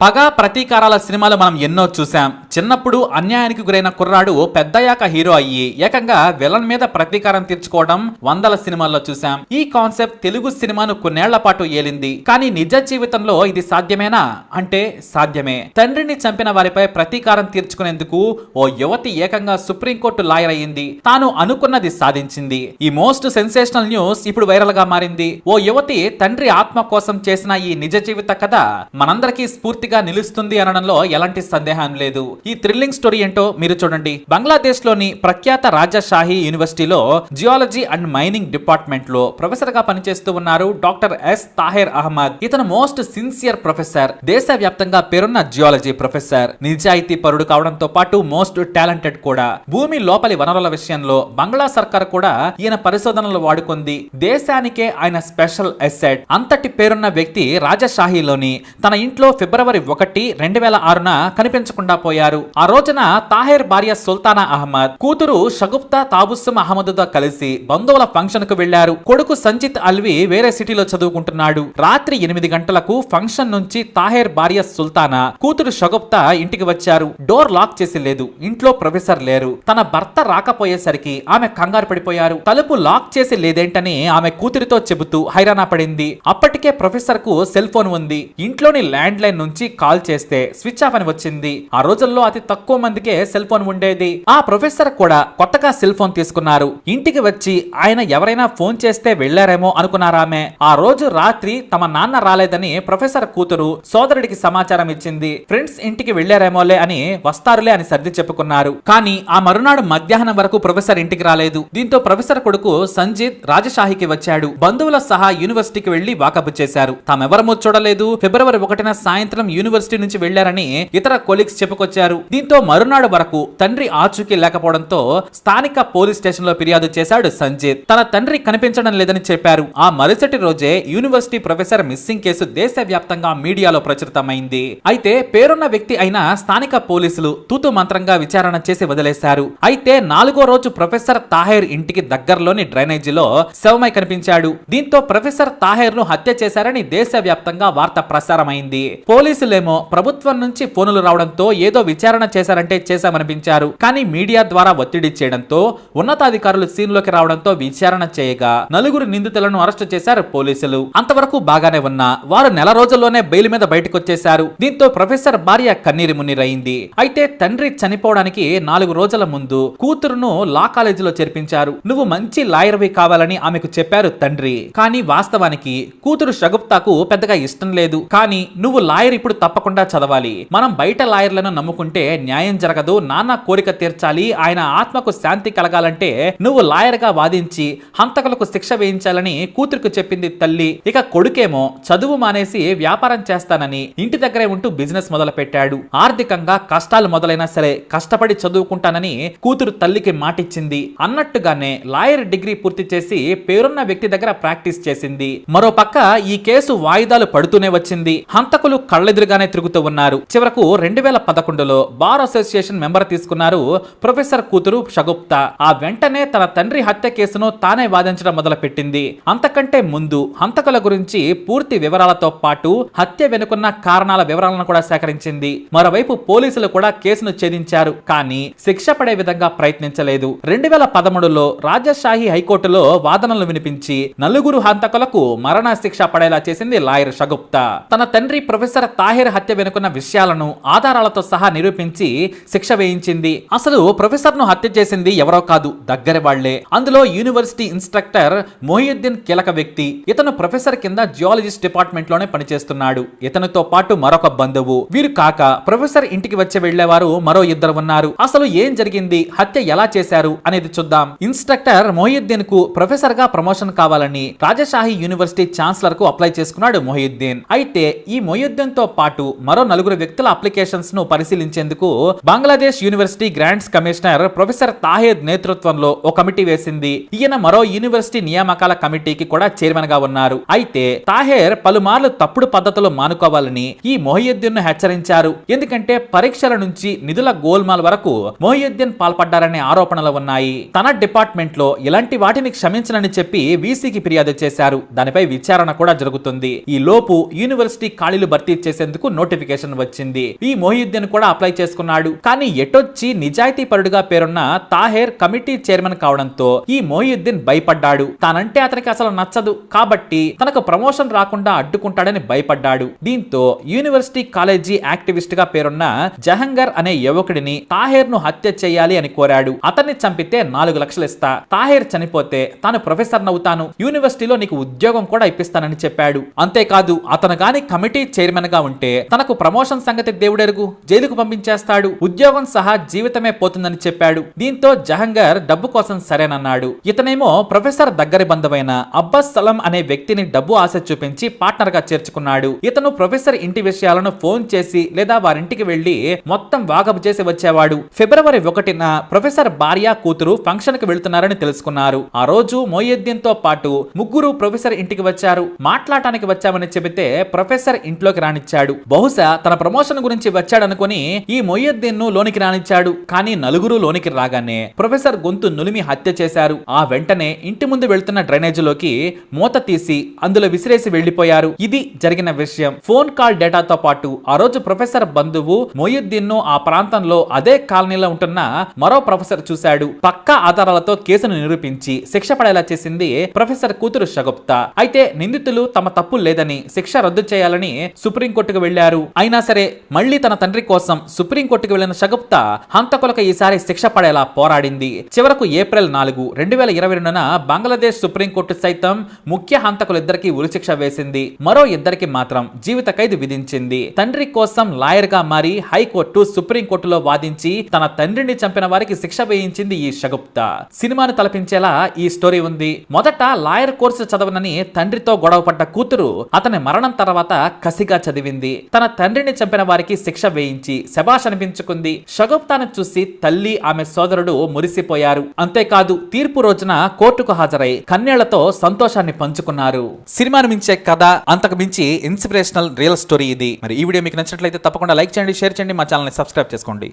పగ ప్రతీకారాల సినిమాలు మనం ఎన్నో చూసాం చిన్నప్పుడు అన్యాయానికి గురైన కుర్రాడు పెద్దయ్యాక హీరో అయ్యి ఏకంగా విలన్ మీద ప్రతీకారం తీర్చుకోవడం వందల సినిమాల్లో చూసాం ఈ కాన్సెప్ట్ తెలుగు సినిమాను కొన్నేళ్ళ పాటు ఏలింది. కానీ నిజ జీవితంలో ఇది సాధ్యమేనా? అంటే సాధ్యమే. తండ్రిని చంపిన వారిపై ప్రతీకారం తీర్చుకునేందుకు ఓ యువతి ఏకంగా సుప్రీంకోర్టు లాయర్ అయ్యింది. తాను అనుకున్నది సాధించింది. ఈ మోస్ట్ సెన్సేషనల్ న్యూస్ ఇప్పుడు వైరల్గా మారింది. ఓ యువతి తండ్రి ఆత్మ కోసం చేసిన ఈ నిజ జీవిత కథ మనందరికీ స్ఫూర్తిగా నిలుస్తుంది అనడంలో ఎలాంటి సందేహం లేదు. ఈ థ్రిల్లింగ్ స్టోరీ ఏంటో మీరు చూడండి. బంగ్లాదేశ్లోని ప్రఖ్యాత రాజాషాహి యూనివర్సిటీలో జియాలజీ అండ్ మైనింగ్ డిపార్ట్మెంట్లో ప్రొఫెసర్గా పనిచేస్తూ ఉన్నారు డాక్టర్ ఎస్ తాహెర్ అహ్మద్. ఇతను మోస్ట్ సిన్సియర్ ప్రొఫెసర్ దేశవ్యాప్తంగా పేరున్న జియాలజీ ప్రొఫెసర్ నిజాయితీ పరుడు కావడంతో పాటు మోస్ట్ టాలెంటెడ్ కూడా. భూమి లోపలి వనరుల విషయంలో బంగ్లా సర్కార్ కూడా ఈయన పరిశోధనలు వాడుకుంది. దేశానికే ఆయన స్పెషల్ ఎసెట్ అంతటి పేరున్న వ్యక్తి రాజషాహిలోని తన ఇంట్లో ఫిబ్రవరి ఒకటి రెండు వేల ఆరున కనిపించకుండా పోయారు. ఆ రోజున తాహెర్ భార్య సుల్తానా అహ్మద్ కూతురు షగుప్తా తాబుస్సుం అహ్మద్తో కలిసి బంధువుల ఫంక్షన్కు వెళ్ళారు కొడుకు సంజిత్ అల్వి వేరే సిటీలో చదువుకుంటున్నాడు. రాత్రి ఎనిమిది గంటలకు ఫంక్షన్ నుంచి తాహెర్ భార్య సుల్తానా కూతురు షగుప్తా ఇంటికి వచ్చారు. డోర్ లాక్ చేసి లేదు. ఇంట్లో ప్రొఫెసర్ లేరు. తన భర్త రాకపోయేసరికి ఆమె కంగారు పడిపోయారు. తలుపు లాక్ చేసి లేదేంటని ఆమె కూతురితో చెబుతూ హైరాణ పడింది. అప్పటికే ప్రొఫెసర్కు సెల్ ఫోన్ ఉంది. ఇంట్లోని ల్యాండ్ లైన్ నుంచి కాల్ చేస్తే స్విచ్ ఆఫ్ అని వచ్చింది. ఆ రోజుల్లో అతి తక్కువ మందికే సెల్ ఫోన్ ఉండేది. ఆ ప్రొఫెసర్ కూడా కొత్తగా సెల్ ఫోన్ తీసుకున్నారు. ఇంటికి వచ్చి ఆయన ఎవరైనా ఫోన్ చేస్తే వెళ్ళారేమో అనుకున్నారామె. ఆ రోజు రాత్రి తమ నాన్న రాలేదని ప్రొఫెసర్ కూతురు సోదరుడికి సమాచారం ఇచ్చింది. ఫ్రెండ్స్ ఇంటికి వెళ్ళారేమోలే అని వస్తారులే అని సర్ది చెప్పుకున్నారు. కానీ ఆ మరునాడు మధ్యాహ్నం వరకు ప్రొఫెసర్ ఇంటికి రాలేదు. దీంతో ప్రొఫెసర్ కొడుకు సంజిత్ రాజషాహికి వచ్చాడు. బంధువుల సహా యూనివర్సిటీకి వెళ్ళి వాకప్ చేశారు. తామెవరమూ చూడలేదు. ఫిబ్రవరి ఒకటిన సాయంత్రం యూనివర్సిటీ నుంచి వెళ్ళారని ఇతర కొలీగ్స్ చెప్పుకొచ్చారు. దీంతో మరునాడు వరకు తండ్రి ఆచూకీ లేకపోవడంతో స్థానిక పోలీస్ స్టేషన్లో ఫిర్యాదు చేశాడు సంజిత్. తన తండ్రి కనిపించడం లేదని చెప్పారు. ఆ మరుసటి రోజే యూనివర్సిటీ ప్రొఫెసర్ మిస్సింగ్ కేసు దేశవ్యాప్తంగా మీడియాలో ప్రచురితమైంది. అయితే పేరున్న వ్యక్తి అయిన స్థానిక పోలీసులు తూతు మంత్రంగా విచారణ చేసి వదిలేశారు. అయితే నాలుగో రోజు ప్రొఫెసర్ తాహేర్ ఇంటికి దగ్గరలోని డ్రైనేజీలో శవమై కనిపించాడు. దీంతో ప్రొఫెసర్ తాహేర్ను హత్య చేశారని దేశవ్యాప్తంగా వార్త ప్రసారమైంది. పోలీసులేమో ప్రభుత్వం నుంచి ఫోనులు రావడంతో ఏదో విచారణ చేశారంటే చేశామనిపించారు. కానీ మీడియా ద్వారా ఒత్తిడి చేయడంతో ఉన్నతాధికారులు సీన్లోకి రావడంతో విచారణ చేయగా నలుగురు నిందితులను అరెస్టు చేశారు పోలీసులు. అంతవరకు బాగానే ఉన్నా వారు నెల రోజుల్లోనే బెయిల్ మీద బయటకొచ్చేశారు. దీంతో ప్రొఫెసర్ భార్య కన్నీరు మున్నీరైంది. అయితే తండ్రి చనిపోవడానికి నాలుగు రోజుల ముందు కూతురును లా కాలేజీలో చేర్పించారు. నువ్వు మంచి లాయర్వి కావాలని ఆమెకు చెప్పారు తండ్రి. కానీ వాస్తవానికి కూతురు షగుప్తాకు పెద్దగా ఇష్టం లేదు. కానీ నువ్వు లాయర్ ఇప్పుడు తప్పకుండా చదవాలి. మనం బయట లాయర్లను నమ్ముకుంటే న్యాయం జరగదు నాన్న కోరిక తీర్చాలి ఆయన ఆత్మకు శాంతి కలగాలంటే నువ్వు లాయర్గా వాదించి హంతకులకు శిక్ష వేయించాలని కూతురుకు చెప్పింది తల్లి. ఇక కొడుకేమో చదువు మానేసి వ్యాపారం చేస్తానని ఇంటి దగ్గరే ఉంటూ బిజినెస్ మొదలు పెట్టాడు ఆర్థికంగా కష్టాలు మొదలైనా సరే కష్టపడి చదువుకుంటానని కూతురు తల్లికి మాటిచ్చింది. అన్నట్టుగానే లాయర్ డిగ్రీ పూర్తి చేసి పేరున్న వ్యక్తి దగ్గర ప్రాక్టీస్ చేసింది. మరో పక్క ఈ కేసు వాయిదాలు పడుతూనే వచ్చింది. హంతకులు కళ్ళెదురుగానే తిరుగుతూ ఉన్నారు. చివరకు రెండు వేల పదకొండులో బార్ అసోసియేషన్ మెంబర్ తీసుకున్నారు ప్రొఫెసర్ కూతురు షగుప్తా. ఆ వెంటనే తన తండ్రి హత్య కేసును తానే వాదించడం మొదలుపెట్టింది. అంతకంటే ముందు హంతకుల గురించి పూర్తి వివరాలతో పాటు హత్య వెనుకున్న కారణాల వివరాలను కూడా సేకరించింది. మరోవైపు పోలీసులు కూడా కేసును ఛేదించారు. కానీ శిక్ష పడే విధంగా ప్రయత్నించలేదు. రెండు వేల పదమూడులో రాజషాహి హైకోర్టులో వాదనలు వినిపించి నలుగురు హంతకులకు మరణ శిక్ష పడేలా చేసింది లాయర్ షగుప్తా. తన తండ్రి ప్రొఫెసర్ తాహిర్ హత్య వెనుకున్న విషయాలను ఆధారాలతో సహా నిరూపించి శిక్ష వేయించింది. అసలు ప్రొఫెసర్ను హత్య చేసింది ఎవరో కాదు దగ్గర వాళ్ళే. అందులో యూనివర్సిటీ ఇన్స్ట్రక్టర్ మొహియుద్దీన్ కీలక వ్యక్తి. ఇతను ప్రొఫెసర్ కింద జియాలజిస్ట్ డిపార్ట్మెంట్లోనే పనిచేస్తున్నాడు. ఇతనితో పాటు మరొక బంధువు. వీరు కాక ప్రొఫెసర్ ఇంటికి వచ్చి వెళ్ళేవారు మరో ఇద్దరు ఉన్నారు. అసలు ఏం జరిగింది హత్య ఎలా చేశారు అనేది చూద్దాం. ఇన్స్ట్రక్టర్ మొహియుద్దీన్కు ప్రొఫెసర్గా ప్రమోషన్ కావాలని రాజషాహి యూనివర్సిటీ ఛాన్సలర్కు అప్లై చేసుకున్నాడు మొహియుద్దీన్. అయితే ఈ మొహియుద్దీన్తో పాటు మరో నలుగురు వ్యక్తుల అప్లికేషన్స్ను పరిశీలించి నియమించేందుకు Bangladesh university grants commissioner professor Tahed నేతృత్వంలో ఓ కమిటీ వేసింది. ఈయన మరో యూనివర్సిటీ నియామకాల కమిటీకి కూడా చైర్మన్గా ఉన్నారు. అయితే తాహేర్ పలుమార్లు తప్పుడు పద్ధతులు మానుకోవాలని ఈ మొహియుద్దీన్ను హెచ్చరించారు. ఎందుకంటే పరీక్షల నుంచి నిధుల గోల్మాల్ వరకు మొహియుద్దీన్ పాల్పడ్డారనే ఆరోపణలు ఉన్నాయి. తన డిపార్ట్మెంట్లో ఇలాంటి వాటిని క్షమించనని చెప్పి వీసీకి ఫిర్యాదు చేశారు. దానిపై విచారణ కూడా జరుగుతుంది. ఈ లోపు యూనివర్సిటీ ఖాళీలు భర్తీ చేసేందుకు నోటిఫికేషన్ వచ్చింది. ఈ మొహియుద్దీన్ కూడా అప్లై చేసుకున్నాడు. కానీ ఎటొచ్చి నిజాయితీ పరుడుగా పేరున్న తాహేర్ కమిటీ చైర్మన్ కావడంతో ఈ మోయుద్దీన్ భయపడ్డాడు. తానంటే అతనికి అసలు నచ్చదు. కాబట్టి తనకు ప్రమోషన్ రాకుండా అడ్డుకుంటాడని భయపడ్డాడు. దీంతో యూనివర్సిటీ కాలేజీ యాక్టివిస్ట్గా పేరున్న జహంగర్ అనే యువకుడిని తాహేర్ను హత్య చేయాలి అని కోరాడు. అతన్ని చంపితే నాలుగు లక్షలు ఇస్తా. తాహేర్ చనిపోతే తాను ప్రొఫెసర్ అవుతాను యూనివర్సిటీలో నీకు ఉద్యోగం కూడా ఇప్పిస్తానని చెప్పాడు. అంతేకాదు అతను గాని కమిటీ చైర్మన్గా ఉంటే తనకు ప్రమోషన్ సంగతి దేవుడెరుగు? జైలుకు పంపించేస్తాడు ఉద్యోగం సహా జీవితమే పోతుందని చెప్పాడు. దీంతో జహంగర్ డబ్బు కోసం సరేనన్నాడు. ఇతనేమో ప్రొఫెసర్ దగ్గరి బంధువైన అబ్బాస్ సలం అనే వ్యక్తిని డబ్బు ఆశ చూపించి పార్ట్నర్గా చేర్చుకున్నాడు. ఇతను ప్రొఫెసర్ ఇంటి విషయాలను ఫోన్ చేసి లేదా వారింటికి వెళ్ళి మొత్తం వాగపు చేసి వచ్చేవాడు. ఫిబ్రవరి ఒకటిన ప్రొఫెసర్ భార్య కూతురు ఫంక్షన్కు వెళ్తున్నారని తెలుసుకున్నారు. ఆ రోజు మొయ్యద్దీన్తో పాటు ముగ్గురు ప్రొఫెసర్ ఇంటికి వచ్చారు. మాట్లాడటానికి వచ్చామని చెబితే ప్రొఫెసర్ ఇంట్లోకి రానిచ్చాడు. బహుశా తన ప్రమోషన్ గురించి వచ్చాడనుకుని ఈ మొయ్యద్దీన్ను లోనికి రానిచ్చాడు. కానీ నలుగురు లోనికి రాగానే ప్రొఫెసర్ గొంతు నులిమి హత్య చేశారు. ఆ వెంటనే ఇంటి ముందు వెళ్తున్న డ్రైనేజీలోకి మూత తీసి అందులో విసిరేసి వెళ్ళిపోయారు ఇది జరిగిన విషయం. ఫోన్ కాల్ డేటాతో పాటు ఆ రోజు ప్రొఫెసర్ బంధువు మొయ్యుద్దీన్ను ఆ ప్రాంతంలో అదే కాలనీలో ఉంటున్న మరో ప్రొఫెసర్ చూశాడు. పక్కా ఆధారాలతో కేసును నిరూపించి శిక్ష పడేలా చేసింది ప్రొఫెసర్ కూతురు షగుప్తా. అయితే నిందితులు తమ తప్పు లేదని శిక్ష రద్దు చేయాలని సుప్రీంకోర్టుకు వెళ్ళారు అయినా సరే మళ్ళీ తన తండ్రి కోసం సుప్రీంకోర్టుకు వెళ్ళిన షగుప్తా హంతకులకు ఈసారి శిక్ష పడేలా పోరాడింది. చివరకు ఏప్రిల్ నాలుగు రెండు వేల ఇరవై రెండున బంగ్లాదేశ్ సుప్రీంకోర్టు సైతం ముఖ్య హంతకులిద్దరికి ఉరిశిక్ష వేసింది. మరో ఇద్దరికి మాత్రం జీవిత ఖైదు విధించింది. తండ్రి కోసం లాయర్గా మారి హైకోర్టు సుప్రీంకోర్టులో వాదించి తన తండ్రిని చంపిన వారికి శిక్ష వేయించింది ఈ షగుప్తా సినిమాను తలపించేలా ఈ స్టోరీ ఉంది. మొదట లాయర్ కోర్సు చదవనని తండ్రితో గొడవపడ్డ కూతురు అతని మరణం తర్వాత కసిగా చదివింది. తన తండ్రిని చంపిన వారికి శిక్ష వేయించి శబాష్ అనిపించుకుంది. షగుప్తాను చూసి తల్లి ఆమె సోదరుడు మురిసిపోయారు. అంతేకాదు తీర్పు రోజున కోర్టుకు హాజరై కన్నేళ్ళతో సంతోషాన్ని పంచుకున్నారు. సినిమాను మించే కథ అంతకు మించి ఇన్స్పిరేషనల్ రియల్ స్టోరీ ఇది. మరి ఈ వీడియో మీకు నచ్చినట్లయితే తప్పకుండా లైక్ చేయండి షేర్ చేయండి మా ఛానల్ని సబ్స్క్రైబ్ చేసుకోండి.